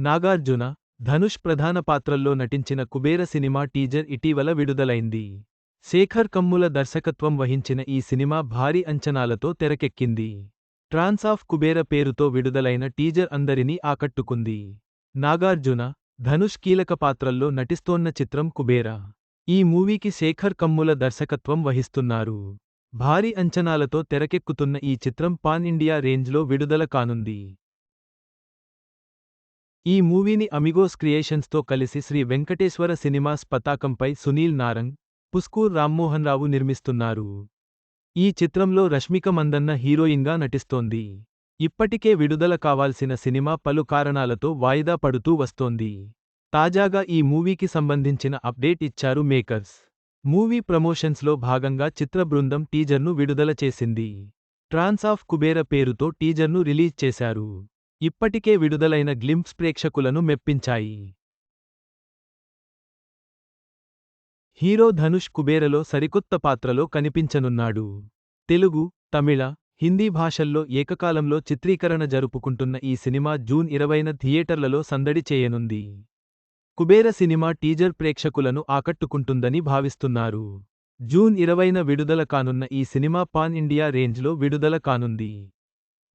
నాగార్జున ధనుష్ ప్రధాన పాత్రల్లో నటించిన కుబేర సినిమా టీజర్ ఇటీవల విడుదలైంది. శేఖర్ కమ్ముల దర్శకత్వం వహించిన ఈ సినిమా భారీ అంచనాలతో తెరకెక్కింది. ట్రాన్స్ ఆఫ్ కుబేర పేరుతో విడుదలైన టీజర్ అందరినీ ఆకట్టుకుంది. నాగార్జున ధనుష్ కీలక పాత్రల్లో నటిస్తోన్న చిత్రం కుబేర. ఈ మూవీకి శేఖర్ కమ్ముల దర్శకత్వం వహిస్తున్నారు. భారీ అంచనాలతో తెరకెక్కుతున్న ఈ చిత్రం పాన్ ఇండియా రేంజ్లో విడుదల కానుంది. ఈ మూవీని అమిగోస్ క్రియేషన్స్తో కలిసి శ్రీ వెంకటేశ్వర సినిమాస్ పతాకంపై సునీల్ నారంగ్ పుస్కూర్ రామ్మోహన్ రావు నిర్మిస్తున్నారు. ఈ చిత్రంలో రష్మిక మందన్న హీరోయిన్గా నటిస్తోంది. ఇప్పటికే విడుదల కావాల్సిన సినిమా పలు కారణాలతో వాయిదా పడుతూ వస్తోంది. తాజాగా ఈ మూవీకి సంబంధించిన అప్డేట్ ఇచ్చారు మేకర్స్. మూవీ ప్రమోషన్స్లో భాగంగా చిత్ర బృందం టీజర్ను విడుదల చేసింది. ట్రాన్స్ ఆఫ్ కుబేర పేరుతో టీజర్ను రిలీజ్ చేశారు. ఇప్పటికే విడుదలైన గ్లింప్స్ ప్రేక్షకులను మెప్పించాయి. హీరో ధనుష్ కుబేరలో సరికొత్త పాత్రలో కనిపించనున్నాడు. తెలుగు తమిళ హిందీ భాషల్లో ఏకకాలంలో చిత్రీకరణ జరుపుకుంటున్న ఈ సినిమా జూన్ ఇరవైన థియేటర్లలో సందడి చేయనుంది. కుబేర సినిమా టీజర్ ప్రేక్షకులను ఆకట్టుకుంటుందని భావిస్తున్నారు. జూన్ ఇరవైన విడుదల కానున్న ఈ సినిమా పాన్ ఇండియా రేంజ్లో విడుదల కానుంది.